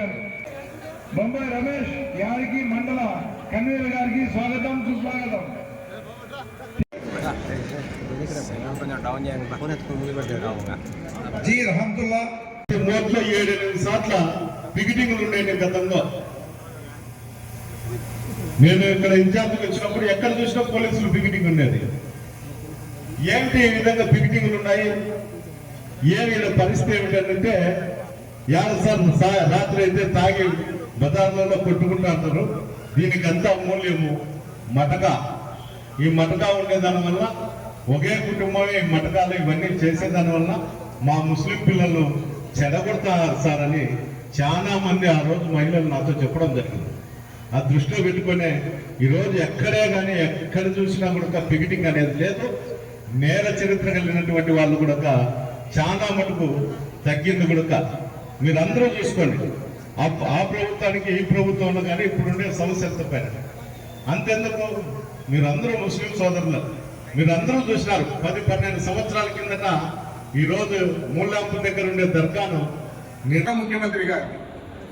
రమేష్ బొంబాయి రమేష్ గారికి మండల కన్వీనర్ గారికి స్వాగతం సుస్వాగతం. కొంచెం డౌన్ చేయండి పక్కన ఎత్తుకుని జీ రహమతుల్లా నోట్లో ఏడెనిమిది సార్ల బిగిటింగ్లు ఉండేవి గతంలో. నేను ఇక్కడ ఇన్ఛార్జ్కి వచ్చినప్పుడు ఎక్కడ చూసినా పోలీసులు బిగిటింగ్ ఉండేది. ఏంటి ఈ విధంగా బిగిటింగ్లు ఉన్నాయి? ఏమి వీళ్ళ పరిస్థితి ఏమిటంటే యాడ సార్ సా- రాత్రి అయితే తాగి బజార్లలో కొట్టుకుంటూ అంటారు. దీనికి అంత అమూల్యము మటక. ఈ మటక ఉండేదాని వల్ల ఒకే కుటుంబమే ఈ మటకాలు ఇవన్నీ చేసేదాని వల్ల మా ముస్లిం పిల్లలు చెడగొడతారు సార్ అని చాలా మంది ఆ రోజు మహిళలు నాతో చెప్పడం జరిగింది. ఆ దృష్టిలో పెట్టుకునే ఈరోజు ఎక్కడే కానీ ఎక్కడ చూసినా కూడా పికెటింగ్ అనేది లేదు. నేర చరిత్ర కలిగినటువంటి వాళ్ళు కూడా చాలా మటుకు తగ్గింది కూడా మీరందరూ చూసుకోండి. ఆ ఆ ప్రభుత్వానికి ఈ ప్రభుత్వంలో కానీ ఇప్పుడుండే సమస్యలతో పైన. అంతెందుకు? మీరందరూ ముస్లిం సోదరులు. మీరందరూ చూసినారు. పది పన్నెండు సంవత్సరాల కిందట ఈరోజు మూలాంపు దగ్గర ఉండే దర్గాను నిన్న ముఖ్యమంత్రి గారు.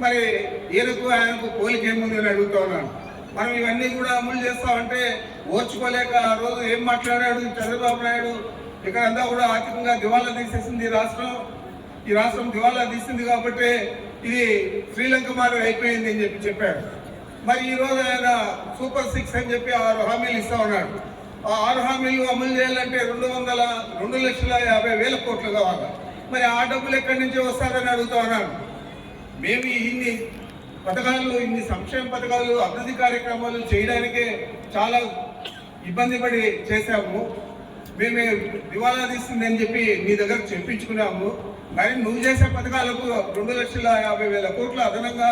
మరి ఈయనకు ఆయనకు పోలిక ఏముంది అని అడుగుతా ఉన్నాను. మనం ఇవన్నీ కూడా అమలు చేస్తామంటే ఓర్చుకోలేక ఆ రోజు ఏం మాట్లాడాడు? చంద్రబాబు నాయుడు ఇక్కడ అంతా కూడా ఆర్థికంగా దివాలా తీసేసింది ఈ రాష్ట్రం. ఈ రాష్ట్రం దివాలా తీసింది కాబట్టి ఇది శ్రీలంక మాదిరి అయిపోయింది అని చెప్పి చెప్పాడు. మరి ఈరోజు ఆయన సూపర్ సిక్స్ అని చెప్పి ఆరు హామీలు ఇస్తా ఉన్నాడు. ఆ ఆరు హామీలు అమలు చేయాలంటే రెండు వందల రెండు లక్షల యాభై వేల కోట్లు కావాలి. మరి ఆ డబ్బులు ఎక్కడి నుంచి వస్తారని అడుగుతా ఉన్నాను మేము ఇన్ని పథకాలు ఇన్ని సంక్షేమ పథకాలు అభివృద్ధి కార్యక్రమాలు చేయడానికే చాలా ఇబ్బంది పడి చేశాము. మేమే దివాలా తీసిందని చెప్పి మీ దగ్గర చెప్పించుకున్నాము. కానీ నువ్వు చేసే పథకాలకు రెండు లక్షల యాభై వేల కోట్ల అదనంగా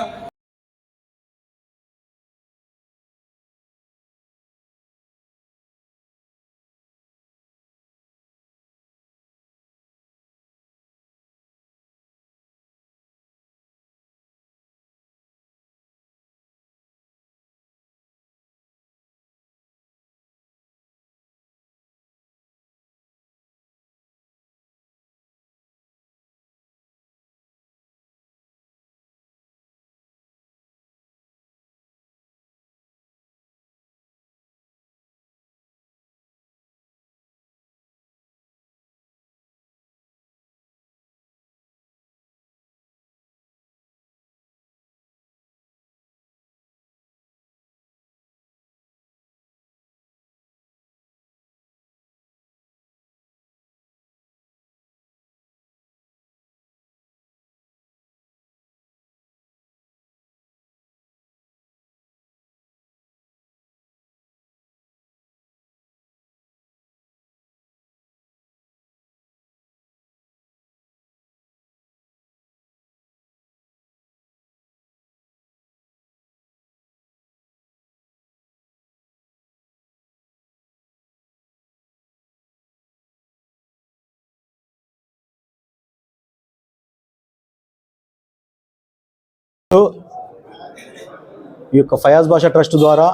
ఈ యొక్క ఫయాజ్ భాషా ట్రస్ట్ ద్వారా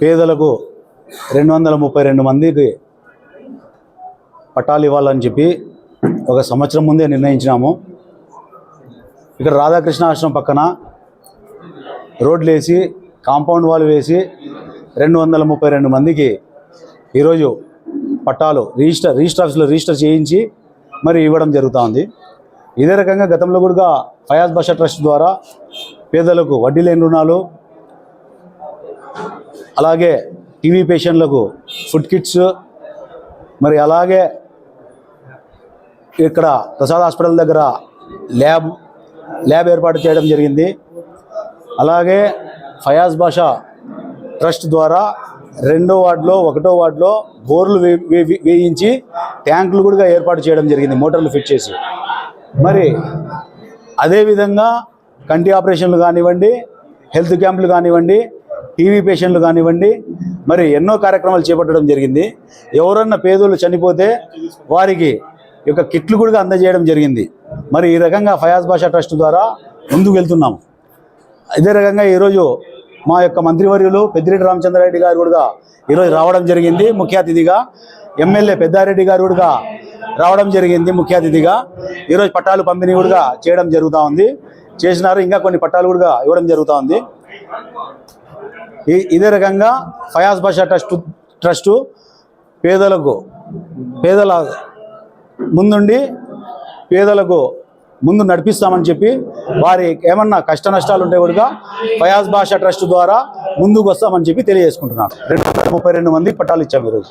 పేదలకు రెండు వందల ముప్పై రెండు మందికి పట్టాలు ఇవ్వాలని చెప్పి ఒక సంవత్సరం ముందే నిర్ణయించినాము. ఇక్కడ రాధాకృష్ణ ఆశ్రమం పక్కన రోడ్లు వేసి కాంపౌండ్ వాల్ వేసి రెండు వందల ముప్పై రెండు మందికి ఈరోజు పట్టాలు రిజిస్టర్ రిజిస్టర్ ఆఫీస్లో రిజిస్టర్ చేయించి మరి ఇవ్వడం జరుగుతూ ఉంది. ఇదే రకంగా గతంలో కూడా ఫయాజ్ భాషా ట్రస్ట్ ద్వారా పేదలకు వడ్డీ లేని రుణాలు అలాగే టీవీ పేషెంట్లకు ఫుడ్ కిట్స్ మరి అలాగే ఇక్కడ ప్రసాద్ హాస్పిటల్ దగ్గర ల్యాబ్ ల్యాబ్ ఏర్పాటు చేయడం జరిగింది. అలాగే ఫయాజ్ భాషా ట్రస్ట్ ద్వారా రెండో వార్డులో ఒకటో వార్డులో బోర్లు వే- వేయించి ట్యాంకులు కూడా ఏర్పాటు చేయడం జరిగింది మోటార్లు ఫిట్ చేసి. మరి అదేవిధంగా కంటి ఆపరేషన్లు కానివ్వండి హెల్త్ క్యాంపులు కానివ్వండి టీవీ పేషెంట్లు కానివ్వండి మరి ఎన్నో కార్యక్రమాలు చేపట్టడం జరిగింది. ఎవరన్నా పేదోళ్ళు చనిపోతే వారికి యొక్క కిట్లు కూడా అందజేయడం జరిగింది. మరి ఈ రకంగా ఫయాజ్ భాషా ట్రస్ట్ ద్వారా ముందుకు వెళ్తున్నాం. ఇదే రకంగా ఈరోజు మా యొక్క మంత్రివర్యులు పెద్దిరెడ్డి రామచంద్రారెడ్డి గారు కూడా ఈరోజు రావడం జరిగింది. ముఖ్య అతిథిగా ఎమ్మెల్యే పెద్దారెడ్డి గారు కూడా రావడం జరిగింది ముఖ్య అతిథిగా. ఈరోజు పట్టాలు పంపిణీ కూడా చేయడం జరుగుతూ ఉంది. చేసినారు ఇంకా కొన్ని పట్టాలు కూడా ఇవ్వడం జరుగుతూ ఉంది. ఇదే రకంగా ఫయాజ్ భాషా ట్రస్ట్ ట్రస్టు పేదలకు పేదల ముందుండి పేదలకు ముందు నడిపిస్తామని చెప్పి వారి ఏమన్నా కష్ట నష్టాలు ఉంటే కూడా ఫయాజ్ భాషా ట్రస్ట్ ద్వారా ముందుకు వస్తామని చెప్పి తెలియజేసుకుంటున్నాను రెండు ముప్పై రెండు మంది పట్టాలు ఇచ్చాము ఈరోజు.